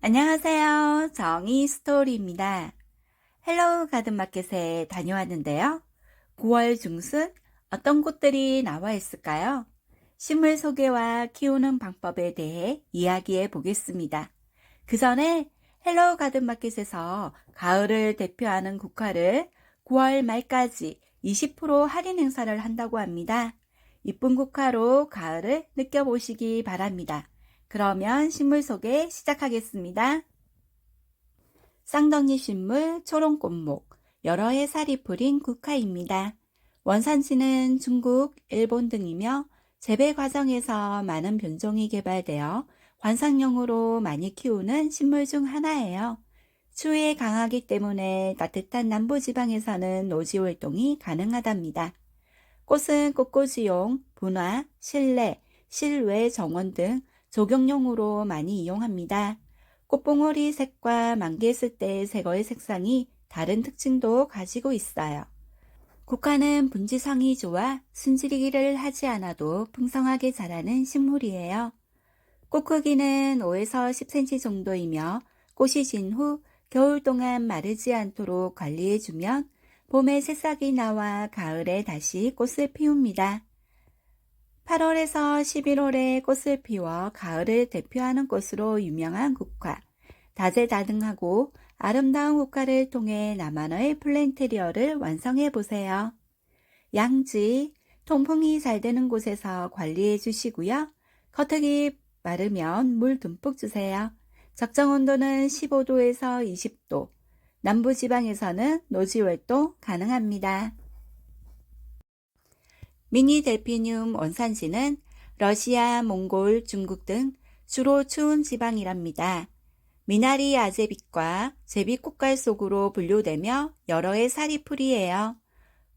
안녕하세요. 정의 스토리입니다. 헬로우 가든마켓에 다녀왔는데요. 9월 중순 어떤 꽃들이 나와 있을까요? 식물 소개와 키우는 방법에 대해 이야기해 보겠습니다. 그 전에 헬로우 가든마켓에서 가을을 대표하는 국화를 9월 말까지 20% 할인 행사를 한다고 합니다. 이쁜 국화로 가을을 느껴보시기 바랍니다. 그러면 식물 소개 시작하겠습니다. 쌍덩이 식물 초롱꽃목 여러 해 살이 풀인 국화입니다. 원산지는 중국, 일본 등이며 재배 과정에서 많은 변종이 개발되어 관상용으로 많이 키우는 식물 중 하나예요. 추위에 강하기 때문에 따뜻한 남부지방에서는 노지 활동이 가능하답니다. 꽃은 꽃꽂이용, 분화, 실내, 실외 정원 등 조경용으로 많이 이용합니다. 꽃봉오리 색과 만개했을 때의 색의 색상이 다른 특징도 가지고 있어요. 국화는 분지성이 좋아 순지리기를 하지 않아도 풍성하게 자라는 식물이에요. 꽃 크기는 5에서 10cm 정도이며 꽃이 진 후 겨울 동안 마르지 않도록 관리해주면 봄에 새싹이 나와 가을에 다시 꽃을 피웁니다. 8월에서 11월에 꽃을 피워 가을을 대표하는 꽃으로 유명한 국화. 다재다능하고 아름다운 국화를 통해 나만의 플랜테리어를 완성해 보세요. 양지, 통풍이 잘 되는 곳에서 관리해 주시고요. 겉흙이 마르면 물 듬뿍 주세요. 적정 온도는 15도에서 20도. 남부지방에서는 노지 활동 가능합니다. 미니 델피늄 원산지는 러시아, 몽골, 중국 등 주로 추운 지방이랍니다. 미나리 아제빛과 제비꽃갈 속으로 분류되며 여러 해 사리풀이에요.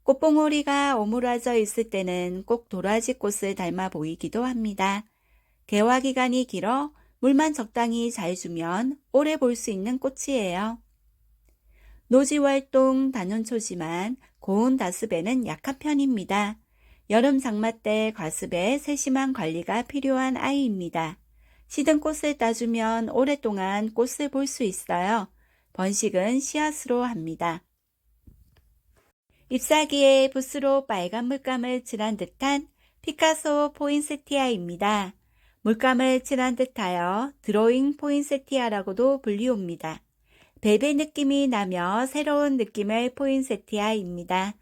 꽃봉오리가 오므라져 있을 때는 꼭 도라지 꽃을 닮아 보이기도 합니다. 개화 기간이 길어 물만 적당히 잘 주면 오래 볼 수 있는 꽃이에요. 노지 활동 단연초지만 고온 다습에는 약한 편입니다. 여름 장마 때 과습에 세심한 관리가 필요한 아이입니다. 시든 꽃을 따주면 오랫동안 꽃을 볼 수 있어요. 번식은 씨앗으로 합니다. 잎사귀에 붓으로 빨간 물감을 칠한 듯한 피카소 포인세티아입니다. 물감을 칠한 듯하여 드로잉 포인세티아라고도 불리웁니다. 벨벳 느낌이 나며 새로운 느낌의 포인세티아입니다.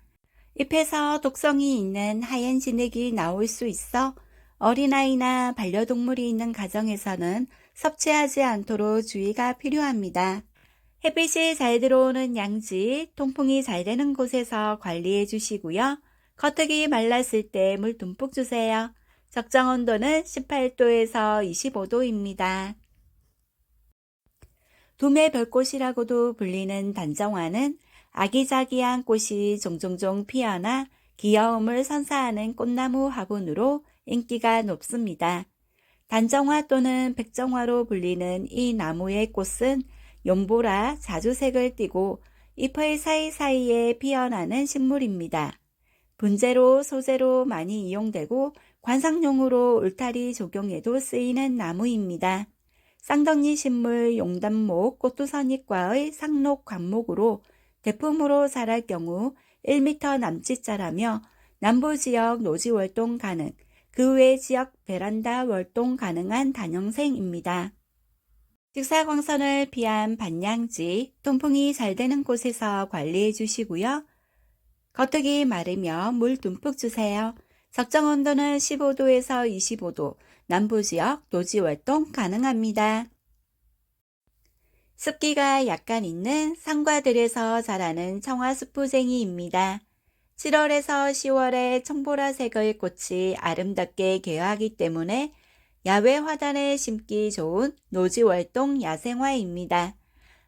잎에서 독성이 있는 하얀 진액이 나올 수 있어 어린아이나 반려동물이 있는 가정에서는 섭취하지 않도록 주의가 필요합니다. 햇빛이 잘 들어오는 양지, 통풍이 잘 되는 곳에서 관리해 주시고요. 겉흙이 말랐을 때 물 듬뿍 주세요. 적정 온도는 18도에서 25도입니다. 두메 별꽃이라고도 불리는 단정화는 아기자기한 꽃이 종종종 피어나 귀여움을 선사하는 꽃나무 화분으로 인기가 높습니다. 단정화 또는 백정화로 불리는 이 나무의 꽃은 연보라 자주색을 띠고 잎의 사이사이에 피어나는 식물입니다. 분재로 소재로 많이 이용되고 관상용으로 울타리 조경에도 쓰이는 나무입니다. 쌍덩이 식물 용단목 꽃두선잎과의 상록 관목으로 대품으로 자랄 경우 1m 남짓 자라며 남부 지역 노지 월동 가능, 그 외 지역 베란다 월동 가능한 단형생입니다. 직사광선을 피한 반양지, 통풍이 잘 되는 곳에서 관리해 주시고요. 겉흙이 마르며 물 듬뿍 주세요. 적정 온도는 15도에서 25도, 남부 지역 노지 활동 가능합니다. 습기가 약간 있는 산과들에서 자라는 청화수푸쟁이입니다. 7월에서 10월에 청보라색의 꽃이 아름답게 개화하기 때문에 야외 화단에 심기 좋은 노지월동 야생화입니다.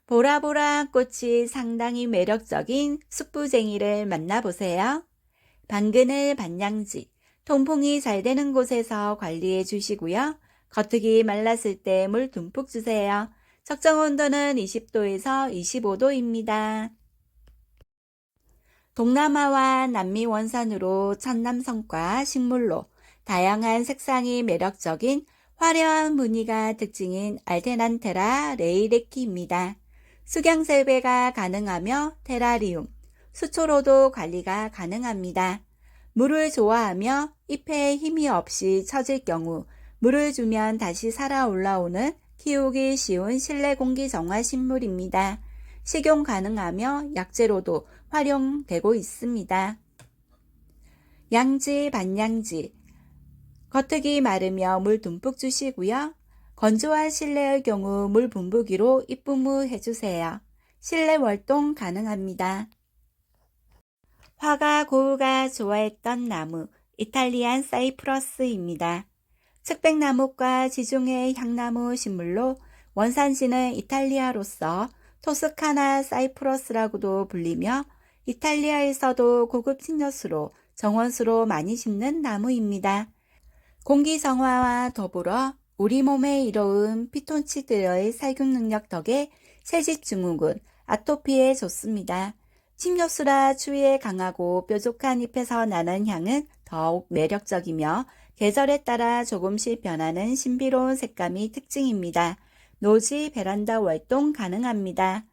보라보라한 꽃이 상당히 매력적인 숯부쟁이를 만나보세요. 방근을 반양지, 통풍이 잘 되는 곳에서 관리해 주시고요. 겉흙이 말랐을 때 물 듬뿍 주세요. 적정 온도는 20도에서 25도입니다. 동남아와 남미 원산으로 천남성과 식물로 다양한 색상이 매력적인 화려한 무늬가 특징인 알테난테라 레이레키입니다. 수경 재배가 가능하며 테라리움, 수초로도 관리가 가능합니다. 물을 좋아하며 잎에 힘이 없이 처질 경우 물을 주면 다시 살아 올라오는 키우기 쉬운 실내 공기 정화 식물입니다. 식용 가능하며 약재로도 활용되고 있습니다. 양지, 반양지. 겉흙이 마르며 물 듬뿍 주시고요. 건조한 실내의 경우 물 분부기로 입분무 해주세요. 실내 월동 가능합니다. 화가 고우가 좋아했던 나무, 이탈리안 사이프러스입니다. 측백나무과 지중해 향나무 식물로 원산지는 이탈리아로서 토스카나 사이프러스라고도 불리며 이탈리아에서도 고급 침려수로 정원수로 많이 심는 나무입니다. 공기 정화와 더불어 우리 몸에 이로운 피톤치드의 살균 능력 덕에 세직 증후군, 아토피에 좋습니다. 침료수라 추위에 강하고 뾰족한 잎에서 나는 향은 더욱 매력적이며 계절에 따라 조금씩 변하는 신비로운 색감이 특징입니다. 노지, 베란다 활동 가능합니다.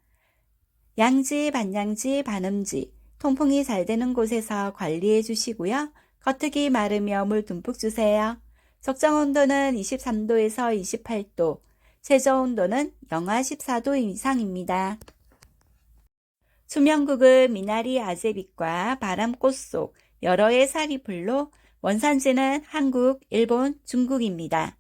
양지, 반양지, 반음지, 통풍이 잘 되는 곳에서 관리해 주시고요. 겉흙이 마르며 물 듬뿍 주세요. 적정 온도는 23도에서 28도, 최저 온도는 영하 14도 이상입니다. 수명국은 미나리 아제빛과 바람꽃 속 여러 의 사리풀로 원산지는 한국, 일본, 중국입니다.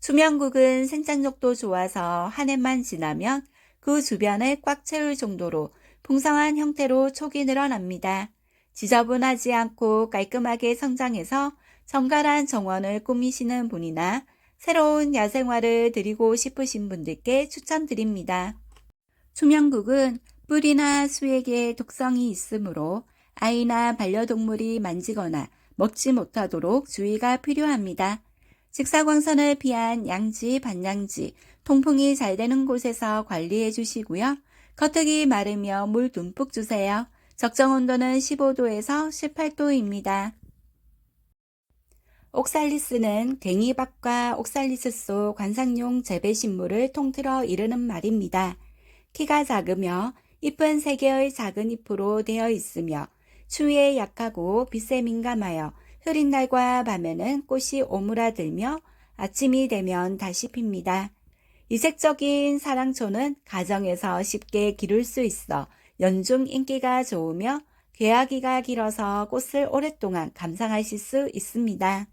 수명국은 생장력도 좋아서 한 해만 지나면 그 주변을 꽉 채울 정도로 풍성한 형태로 촉이 늘어납니다. 지저분하지 않고 깔끔하게 성장해서 정갈한 정원을 꾸미시는 분이나 새로운 야생화를 드리고 싶으신 분들께 추천드립니다. 수명국은 뿌리나 수액에 독성이 있으므로 아이나 반려동물이 만지거나 먹지 못하도록 주의가 필요합니다. 직사광선을 피한 양지, 반양지, 통풍이 잘 되는 곳에서 관리해 주시고요. 겉흙이 마르며 물 듬뿍 주세요. 적정 온도는 15도에서 18도입니다. 옥살리스는 괭이밥과 옥살리스 속 관상용 재배식물을 통틀어 이르는 말입니다. 키가 작으며 잎은 세 개의 작은 잎으로 되어 있으며 추위에 약하고 빛에 민감하여 흐린 날과 밤에는 꽃이 오므라들며 아침이 되면 다시 핍니다. 이색적인 사랑초는 가정에서 쉽게 기를 수 있어 연중 인기가 좋으며 개화기가 길어서 꽃을 오랫동안 감상하실 수 있습니다.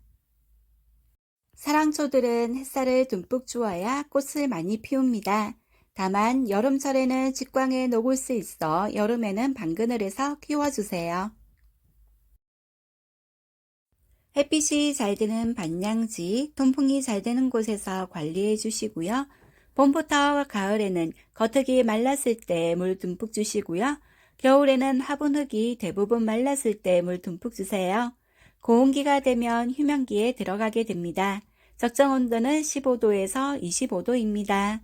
사랑초들은 햇살을 듬뿍 주어야 꽃을 많이 피웁니다. 다만 여름철에는 직광에 녹을 수 있어 여름에는 방그늘에서 키워주세요. 햇빛이 잘 드는 반양지, 통풍이 잘 되는 곳에서 관리해 주시고요. 봄부터 가을에는 겉흙이 말랐을 때 물 듬뿍 주시고요. 겨울에는 화분 흙이 대부분 말랐을 때 물 듬뿍 주세요. 고온기가 되면 휴면기에 들어가게 됩니다. 적정 온도는 15도에서 25도입니다.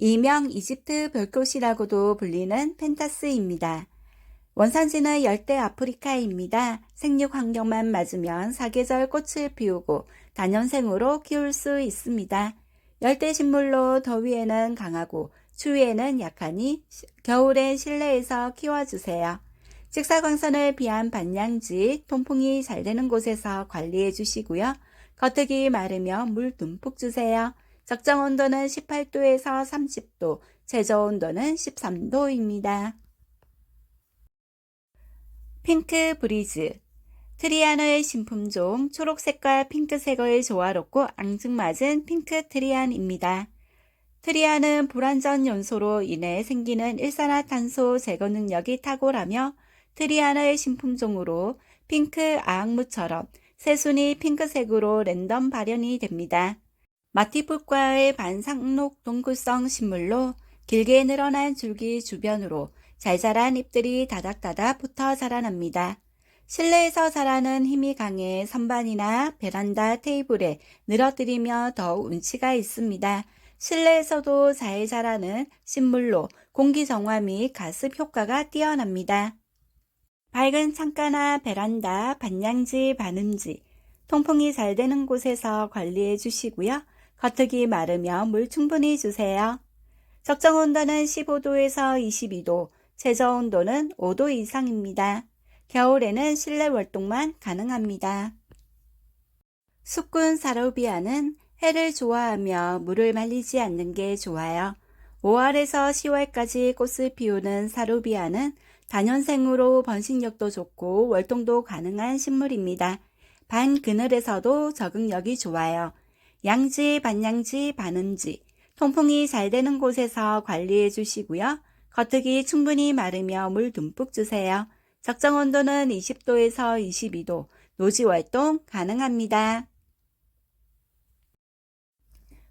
이명 이집트 별꽃이라고도 불리는 펜타스입니다. 원산지는 열대 아프리카입니다. 생육 환경만 맞으면 사계절 꽃을 피우고 단연생으로 키울 수 있습니다. 열대 식물로 더위에는 강하고 추위에는 약하니 겨울엔 실내에서 키워주세요. 직사광선을 비한 반양지, 통풍이 잘 되는 곳에서 관리해 주시고요. 겉흙이 마르면 물 듬뿍 주세요. 적정 온도는 18도에서 30도, 최저 온도는 13도입니다. 핑크 브리즈 트리안의 신품종 초록색과 핑크색의 조화롭고 앙증맞은 핑크 트리안입니다. 트리안은 불완전 연소로 인해 생기는 일산화탄소 제거 능력이 탁월하며 트리안의 신품종으로 핑크 아악무처럼 새순이 핑크색으로 랜덤 발현이 됩니다. 마티풀과의 반상록 동굴성 식물로 길게 늘어난 줄기 주변으로 잘 자란 잎들이 다닥다닥 붙어 자라납니다. 실내에서 자라는 힘이 강해 선반이나 베란다 테이블에 늘어뜨리며 더욱 운치가 있습니다. 실내에서도 잘 자라는 식물로 공기 정화 및 가습 효과가 뛰어납니다. 밝은 창가나 베란다, 반양지, 반음지, 통풍이 잘 되는 곳에서 관리해 주시고요. 겉흙이 마르면 물 충분히 주세요. 적정 온도는 15도에서 22도, 최저 온도는 5도 이상입니다. 겨울에는 실내 활동만 가능합니다. 숙군 사로비아는 해를 좋아하며 물을 말리지 않는 게 좋아요. 5월에서 10월까지 꽃을 피우는 사루비아는 단연생으로 번식력도 좋고 월동도 가능한 식물입니다. 반그늘에서도 적응력이 좋아요. 양지, 반양지, 반음지, 통풍이 잘 되는 곳에서 관리해 주시고요. 겉흙이 충분히 마르며 물 듬뿍 주세요. 적정 온도는 20도에서 22도, 노지 활동 가능합니다.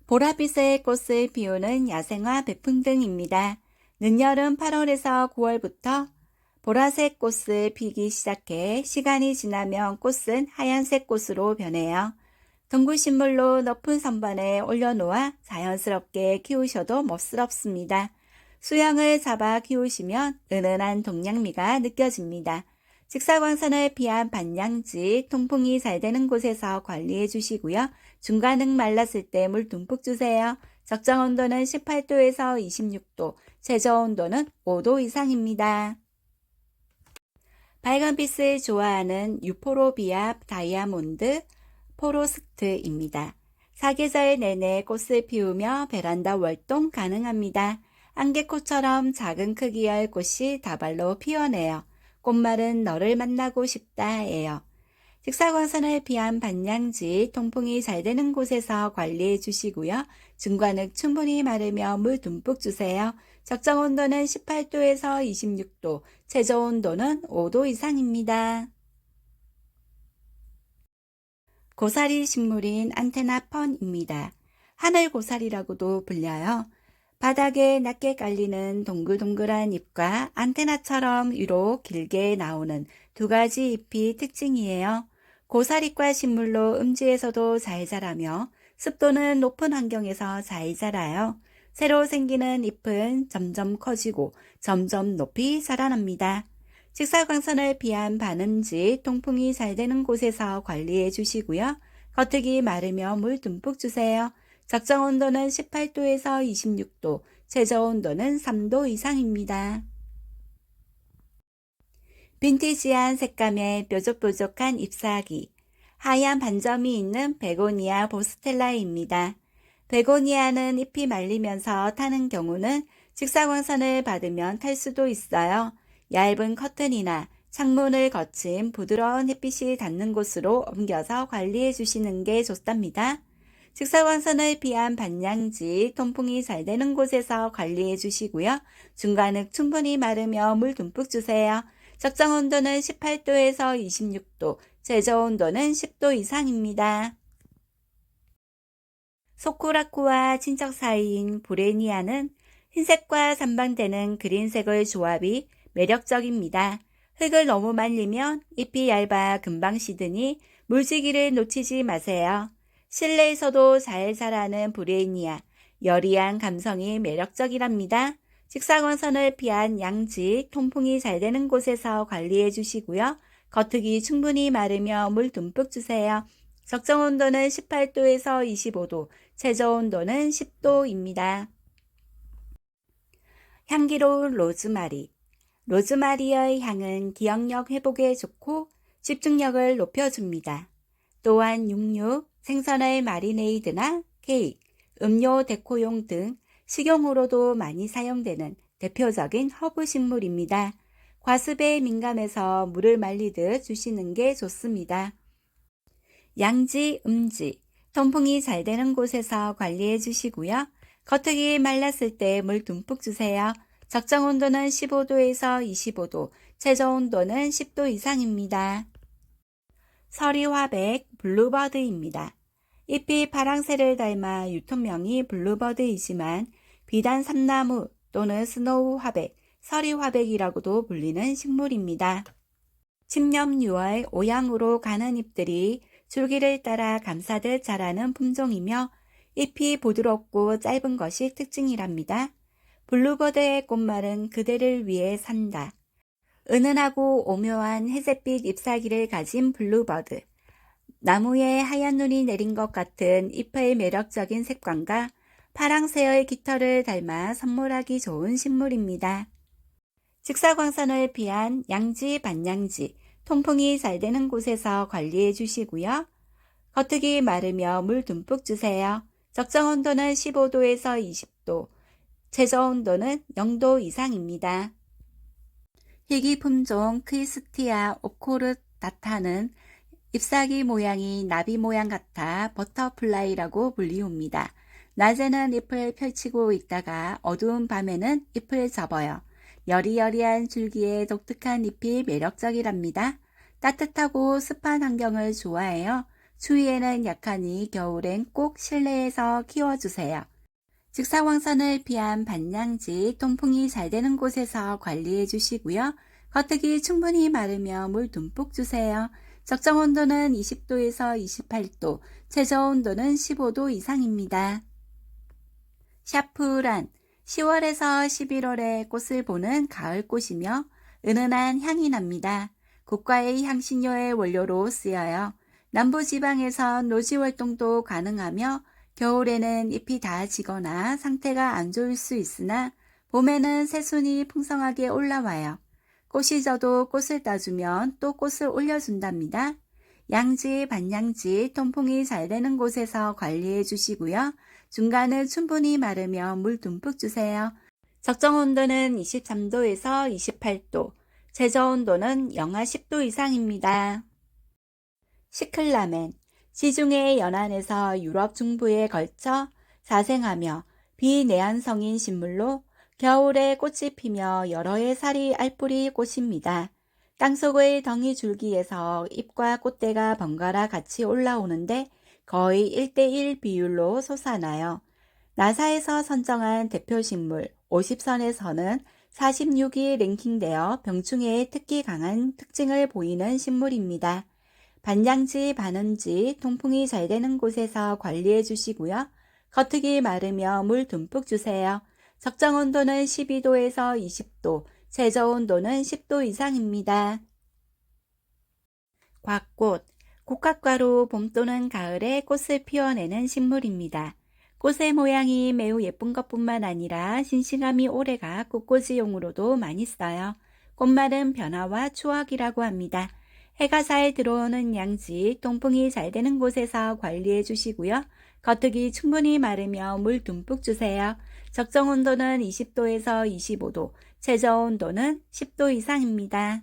보라빛의 꽃을 피우는 야생화 백풍등입니다. 늦여름 8월에서 9월부터 보라색 꽃을 피기 시작해 시간이 지나면 꽃은 하얀색 꽃으로 변해요. 동구식물로 높은 선반에 올려놓아 자연스럽게 키우셔도 멋스럽습니다. 수영을 잡아 키우시면 은은한 동양미가 느껴집니다. 직사광선을 피한 반양지, 통풍이 잘 되는 곳에서 관리해 주시고요. 중간흙 말랐을 때 물 듬뿍 주세요. 적정 온도는 18도에서 26도, 최저 온도는 5도 이상입니다. 밝은 빛을 좋아하는 유포로비아 다이아몬드 포로스트입니다. 사계절 내내 꽃을 피우며 베란다 활동 가능합니다. 안개꽃처럼 작은 크기의 꽃이 다발로 피어내요. 꽃말은 너를 만나고 싶다예요. 직사광선을 피한 반양지, 통풍이 잘 되는 곳에서 관리해 주시고요. 중간흙 충분히 마르며 물 듬뿍 주세요. 적정 온도는 18도에서 26도, 최저 온도는 5도 이상입니다. 고사리 식물인 안테나 펀입니다. 하늘 고사리라고도 불려요. 바닥에 낮게 깔리는 동글동글한 잎과 안테나처럼 위로 길게 나오는 두 가지 잎이 특징이에요. 고사리과 식물로 음지에서도 잘 자라며 습도는 높은 환경에서 잘 자라요. 새로 생기는 잎은 점점 커지고 점점 높이 자라납니다. 직사광선을 피한 반음지, 통풍이 잘 되는 곳에서 관리해 주시고요. 겉흙이 마르며 물 듬뿍 주세요. 적정 온도는 18도에서 26도, 최저 온도는 3도 이상입니다. 빈티지한 색감의 뾰족뾰족한 잎사귀, 하얀 반점이 있는 베고니아 보스텔라입니다. 베고니아는 잎이 말리면서 타는 경우는 직사광선을 받으면 탈 수도 있어요. 얇은 커튼이나 창문을 거친 부드러운 햇빛이 닿는 곳으로 옮겨서 관리해 주시는 게 좋답니다. 직사광선을 피한 반양지, 통풍이 잘 되는 곳에서 관리해 주시고요. 중간흙 충분히 마르며 물 듬뿍 주세요. 적정 온도는 18도에서 26도, 최저 온도는 10도 이상입니다. 소쿠라쿠와 친척 사이인 브레니아는 흰색과 삼방되는 그린색의 조합이 매력적입니다. 흙을 너무 말리면 잎이 얇아 금방 시드니 물지기를 놓치지 마세요. 실내에서도 잘 자라는 브레이니아, 여리한 감성이 매력적이랍니다. 직사광선을 피한 양지, 통풍이 잘 되는 곳에서 관리해 주시고요. 겉흙이 충분히 마르며 물 듬뿍 주세요. 적정 온도는 18도에서 25도, 최저 온도는 10도입니다. 향기로운 로즈마리. 로즈마리의 향은 기억력 회복에 좋고 집중력을 높여줍니다. 또한 육류, 생선의 마리네이드나 케이크, 음료 데코용 등 식용으로도 많이 사용되는 대표적인 허브 식물입니다. 과습에 민감해서 물을 말리듯 주시는 게 좋습니다. 양지, 음지, 통풍이 잘 되는 곳에서 관리해 주시고요. 겉흙이 말랐을 때 물 듬뿍 주세요. 적정 온도는 15도에서 25도, 최저 온도는 10도 이상입니다. 서리화백 블루버드입니다. 잎이 파랑새를 닮아 유통명이 블루버드이지만 비단 삼나무 또는 스노우 화백, 서리 화백이라고도 불리는 식물입니다. 침념 6월 오양으로 가는 잎들이 줄기를 따라 감싸듯 자라는 품종이며 잎이 부드럽고 짧은 것이 특징이랍니다. 블루버드의 꽃말은 그대를 위해 산다. 은은하고 오묘한 회색빛 잎사귀를 가진 블루버드. 나무에 하얀 눈이 내린 것 같은 잎의 매력적인 색감과 파랑새의 깃털을 닮아 선물하기 좋은 식물입니다. 직사광선을 피한 양지, 반양지, 통풍이 잘 되는 곳에서 관리해 주시고요. 겉흙이 마르며 물 듬뿍 주세요. 적정 온도는 15도에서 20도, 최저 온도는 0도 이상입니다. 희귀 품종 크리스티아 오코르다타는 잎사귀 모양이 나비 모양 같아 버터플라이라고 불리웁니다. 낮에는 잎을 펼치고 있다가 어두운 밤에는 잎을 접어요. 여리여리한 줄기에 독특한 잎이 매력적이랍니다. 따뜻하고 습한 환경을 좋아해요. 추위에는 약하니 겨울엔 꼭 실내에서 키워주세요. 직사광선을 피한 반양지, 통풍이 잘 되는 곳에서 관리해 주시고요. 겉흙이 충분히 마르며 물 듬뿍 주세요. 적정 온도는 20도에서 28도, 최저 온도는 15도 이상입니다. 샤프란 10월에서 11월에 꽃을 보는 가을꽃이며 은은한 향이 납니다. 국가의 향신료의 원료로 쓰여요. 남부지방에선 노지 활동도 가능하며 겨울에는 잎이 다 지거나 상태가 안 좋을 수 있으나 봄에는 새순이 풍성하게 올라와요. 꽃이 져도 꽃을 따주면 또 꽃을 올려준답니다. 양지, 반양지, 통풍이 잘 되는 곳에서 관리해 주시고요. 중간은 충분히 마르며 물 듬뿍 주세요. 적정 온도는 23도에서 28도, 최저 온도는 영하 10도 이상입니다. 시클라멘, 시중의 연안에서 유럽 중부에 걸쳐 자생하며 비내한성인 식물로 겨울에 꽃이 피며 여러 해 살이 알뿌리 꽃입니다. 땅속의 덩이 줄기에서 잎과 꽃대가 번갈아 같이 올라오는데 거의 1대1 비율로 솟아나요. 나사에서 선정한 대표식물 50선에서는 46위 랭킹되어 병충해에 특히 강한 특징을 보이는 식물입니다. 반양지, 반은지, 통풍이 잘 되는 곳에서 관리해 주시고요. 겉흙이 마르며 물 듬뿍 주세요. 적정 온도는 12도에서 20도, 최저 온도는 10도 이상입니다. 곽꽃, 곡각과로 봄 또는 가을에 꽃을 피워내는 식물입니다. 꽃의 모양이 매우 예쁜 것뿐만 아니라 싱싱함이 오래가 꽃꽂이용으로도 많이 써요. 꽃말은 변화와 추억이라고 합니다. 해가 잘 들어오는 양지, 통풍이 잘 되는 곳에서 관리해 주시고요. 겉흙이 충분히 마르며 물 듬뿍 주세요. 적정 온도는 20도에서 25도, 최저 온도는 10도 이상입니다.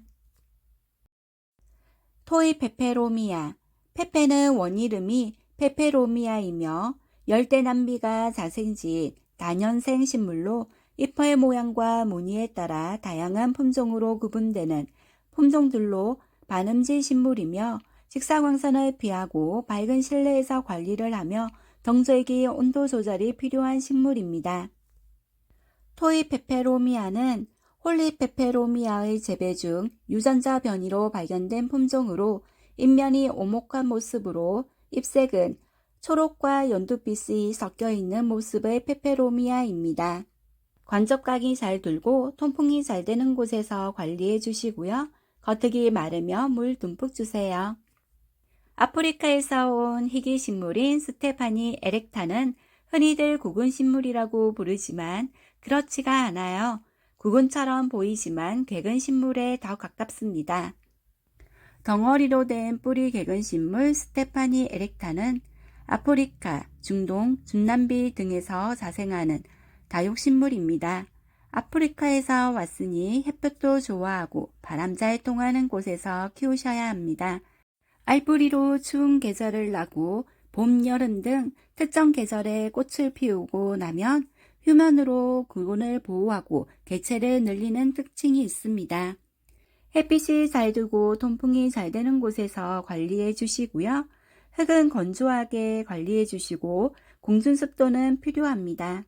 토이 페페로미아. 페페는 원이름이 페페로미아이며 열대 남비가 자생지인 다년생 식물로 잎의 모양과 무늬에 따라 다양한 품종으로 구분되는 품종들로 반음지 식물이며 직사광선을 피하고 밝은 실내에서 관리를 하며 덩저에게 온도 조절이 필요한 식물입니다. 토이 페페로미아는 홀리 페페로미아의 재배 중 유전자 변이로 발견된 품종으로 잎면이 오목한 모습으로 잎색은 초록과 연두빛이 섞여 있는 모습의 페페로미아입니다. 관접각이 잘 돌고 통풍이 잘 되는 곳에서 관리해 주시고요. 겉흙이 마르며 물 듬뿍 주세요. 아프리카에서 온 희귀 식물인 스테파니 에렉타는 흔히들 구근 식물이라고 부르지만 그렇지가 않아요. 구근처럼 보이지만 개근 식물에 더 가깝습니다. 덩어리로 된 뿌리 개근 식물 스테파니 에렉타는 아프리카, 중동, 중남미 등에서 자생하는 다육식물입니다. 아프리카에서 왔으니 햇볕도 좋아하고 바람 잘 통하는 곳에서 키우셔야 합니다. 알뿌리로 추운 계절을 나고 봄, 여름 등 특정 계절에 꽃을 피우고 나면 휴면으로 굴곤을 보호하고 개체를 늘리는 특징이 있습니다. 햇빛이 잘 들고 통풍이 잘 되는 곳에서 관리해 주시고요. 흙은 건조하게 관리해 주시고 공중 습도는 필요합니다.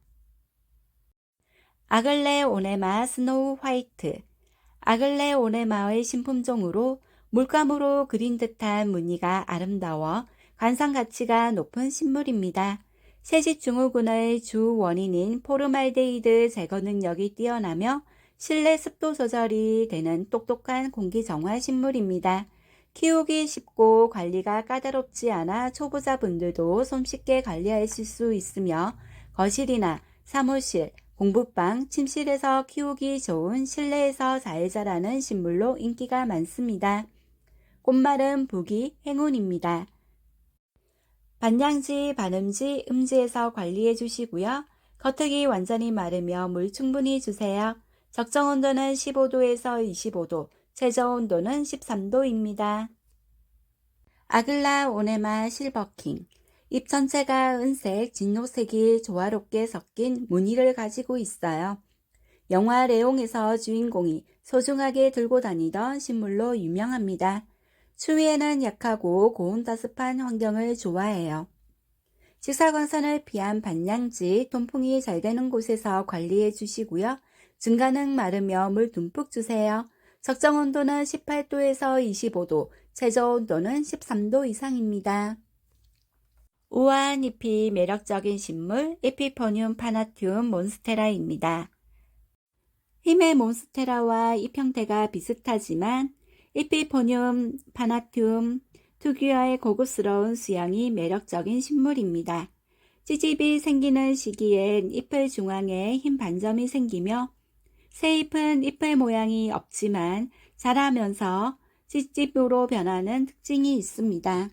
아글레 오네마 스노우 화이트 아글레 오네마의 신품종으로 물감으로 그린 듯한 무늬가 아름다워 관상 가치가 높은 식물입니다. 세집 증후군의 주 원인인 포르말데이드 제거 능력이 뛰어나며 실내 습도 조절이 되는 똑똑한 공기 정화 식물입니다. 키우기 쉽고 관리가 까다롭지 않아 초보자분들도 손쉽게 관리하실 수 있으며 거실이나 사무실, 공부방, 침실에서 키우기 좋은 실내에서 잘 자라는 식물로 인기가 많습니다. 꽃말은 부기 행운입니다. 반양지, 반음지, 음지에서 관리해 주시고요. 겉흙이 완전히 마르며 물 충분히 주세요. 적정 온도는 15도에서 25도, 최저 온도는 13도입니다. 아글라 오네마 실버킹 잎 전체가 은색, 진노색이 조화롭게 섞인 무늬를 가지고 있어요. 영화 레옹에서 주인공이 소중하게 들고 다니던 식물로 유명합니다. 추위에는 약하고 고온다습한 환경을 좋아해요. 직사광선을 피한 반양지, 통풍이 잘 되는 곳에서 관리해 주시고요. 중간은 마르며 물 듬뿍 주세요. 적정 온도는 18도에서 25도, 최저 온도는 13도 이상입니다. 우아한 잎이 매력적인 식물 에피포늄 파나튬 몬스테라입니다. 힘의 몬스테라와 잎 형태가 비슷하지만 에피포늄 파나튬 특유의 고급스러운 수양이 매력적인 식물입니다. 찌집이 생기는 시기엔 잎을 중앙에 흰 반점이 생기며 새 잎은 잎의 모양이 없지만 자라면서 찌집으로 변하는 특징이 있습니다.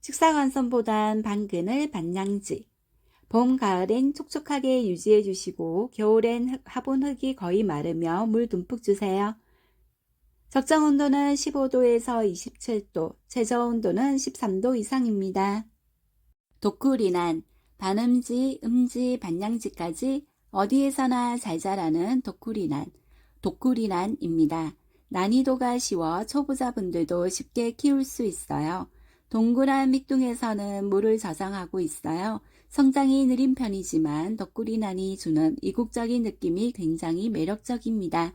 직사광선보단 반근을 반양지. 봄, 가을엔 촉촉하게 유지해 주시고 겨울엔 화분 흙이 거의 마르며 물 듬뿍 주세요. 적정 온도는 15도에서 27도, 최저 온도는 13도 이상입니다. 도쿠리난, 반음지, 음지, 반양지까지 어디에서나 잘 자라는 도쿠리난, 도쿠리난입니다. 난이도가 쉬워 초보자분들도 쉽게 키울 수 있어요. 동그란 밑둥에서는 물을 저장하고 있어요. 성장이 느린 편이지만 덕구리난이 주는 이국적인 느낌이 굉장히 매력적입니다.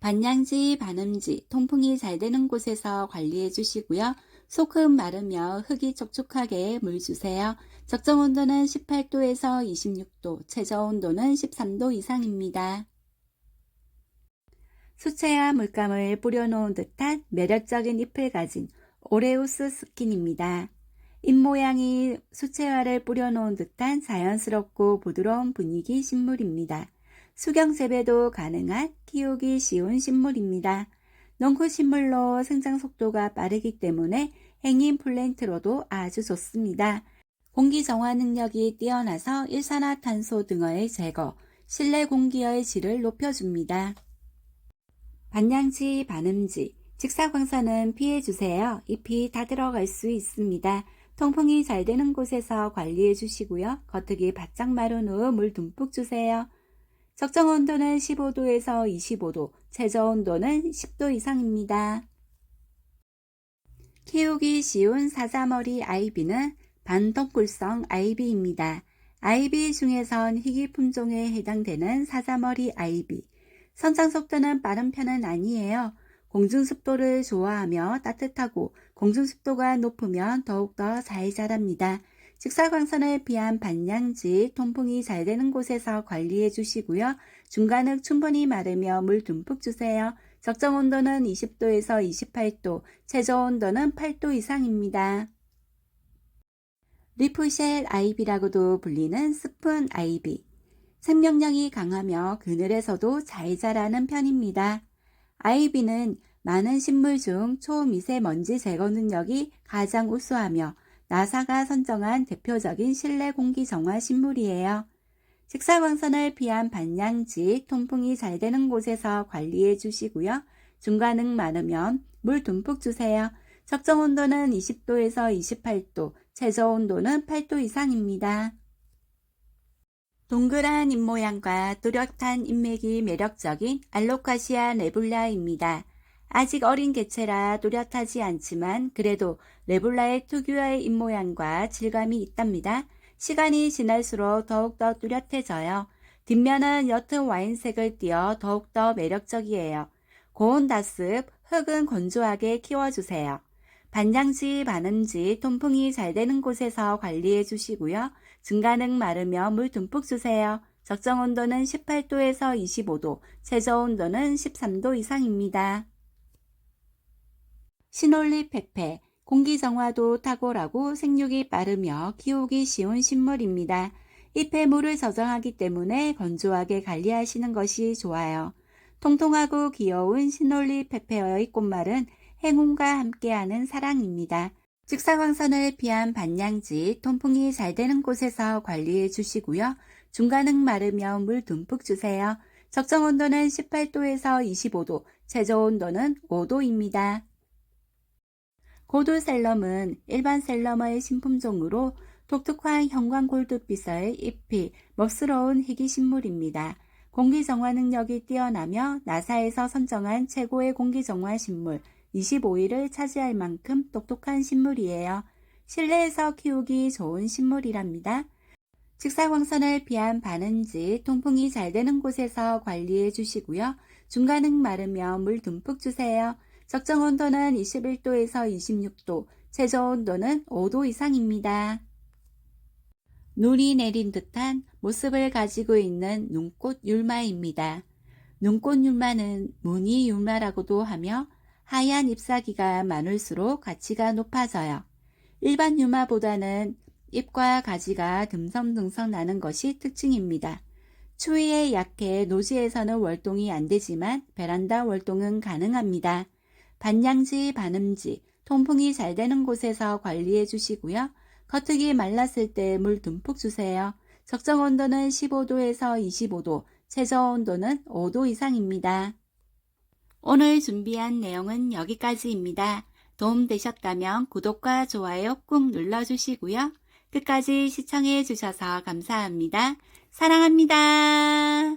반양지, 반음지, 통풍이 잘 되는 곳에서 관리해 주시고요. 소금 마르며 흙이 촉촉하게 물 주세요. 적정 온도는 18도에서 26도, 최저 온도는 13도 이상입니다. 수채화 물감을 뿌려놓은 듯한 매력적인 잎을 가진 오레우스 스킨입니다. 잎모양이 수채화를 뿌려놓은 듯한 자연스럽고 부드러운 분위기 식물입니다. 수경 재배도 가능한 키우기 쉬운 식물입니다. 농후 식물로 생장 속도가 빠르기 때문에 행인 플랜트로도 아주 좋습니다. 공기 정화 능력이 뛰어나서 일산화탄소 등의 제거, 실내 공기의 질을 높여줍니다. 반양지, 반음지, 직사광선은 피해주세요. 잎이 다 들어갈 수 있습니다. 통풍이 잘 되는 곳에서 관리해 주시고요. 겉흙이 바짝 마른 후 물 듬뿍 주세요. 적정 온도는 15도에서 25도, 최저 온도는 10도 이상입니다. 키우기 쉬운 사자머리 아이비는 반덩굴성 아이비입니다. 아이비 중에선 희귀 품종에 해당되는 사자머리 아이비. 성장 속도는 빠른 편은 아니에요. 공중 습도를 좋아하며 따뜻하고 공중 습도가 높으면 더욱더 잘 자랍니다. 직사광선을 피한 반양지, 통풍이 잘 되는 곳에서 관리해 주시고요. 중간흙 충분히 마르며 물 듬뿍 주세요. 적정 온도는 20도에서 28도, 최저 온도는 8도 이상입니다. 리프쉘 아이비라고도 불리는 스푼 아이비. 생명력이 강하며 그늘에서도 잘 자라는 편입니다. 아이비는 많은 식물 중 초미세먼지 제거 능력이 가장 우수하며 나사가 선정한 대표적인 실내 공기 정화 식물이에요. 직사광선을 피한 반양지, 통풍이 잘 되는 곳에서 관리해 주시고요. 중간흙 많으면 물 듬뿍 주세요. 적정 온도는 20도에서 28도, 최저 온도는 8도 이상입니다. 동그란 잎모양과 뚜렷한 잎맥이 매력적인 알로카시아 레블라입니다. 아직 어린 개체라 뚜렷하지 않지만 그래도 레블라의 특유의 잎모양과 질감이 있답니다. 시간이 지날수록 더욱더 뚜렷해져요. 뒷면은 옅은 와인색을 띄어 더욱더 매력적이에요. 고온 다습, 흙은 건조하게 키워주세요. 반장지, 반음지, 통풍이 잘 되는 곳에서 관리해 주시고요. 중간흙 마르며 물 듬뿍 주세요. 적정 온도는 18도에서 25도, 최저 온도는 13도 이상입니다. 시놀리 페페, 공기 정화도 탁월하고 생육이 빠르며 키우기 쉬운 식물입니다. 잎에 물을 저장하기 때문에 건조하게 관리하시는 것이 좋아요. 통통하고 귀여운 시놀리 페페의 꽃말은 행운과 함께하는 사랑입니다. 직사광선을 피한 반양지, 통풍이 잘 되는 곳에서 관리해 주시고요. 중간은 마르면 물 듬뿍 주세요. 적정 온도는 18도에서 25도, 최저 온도는 5도입니다. 고도 셀럼은 일반 셀럼의 신품종으로 독특한 형광 골드빛의 잎이 멋스러운 희귀식물입니다. 공기정화 능력이 뛰어나며 나사에서 선정한 최고의 공기정화 식물 25위를 차지할 만큼 똑똑한 식물이에요. 실내에서 키우기 좋은 식물이랍니다. 직사광선을 피한 바는지 통풍이 잘 되는 곳에서 관리해 주시고요. 중간은 마르면 물 듬뿍 주세요. 적정 온도는 21도에서 26도, 최저 온도는 5도 이상입니다. 눈이 내린 듯한 모습을 가지고 있는 눈꽃 율마입니다. 눈꽃 율마는 무늬 율마라고도 하며 하얀 잎사귀가 많을수록 가치가 높아져요. 일반 율마보다는 잎과 가지가 듬성듬성 나는 것이 특징입니다. 추위에 약해 노지에서는 월동이 안 되지만 베란다 월동은 가능합니다. 반양지, 반음지, 통풍이 잘 되는 곳에서 관리해 주시고요. 겉흙이 말랐을 때 물 듬뿍 주세요. 적정 온도는 15도에서 25도, 최저 온도는 5도 이상입니다. 오늘 준비한 내용은 여기까지입니다. 도움 되셨다면 구독과 좋아요 꾹 눌러주시고요. 끝까지 시청해 주셔서 감사합니다. 사랑합니다.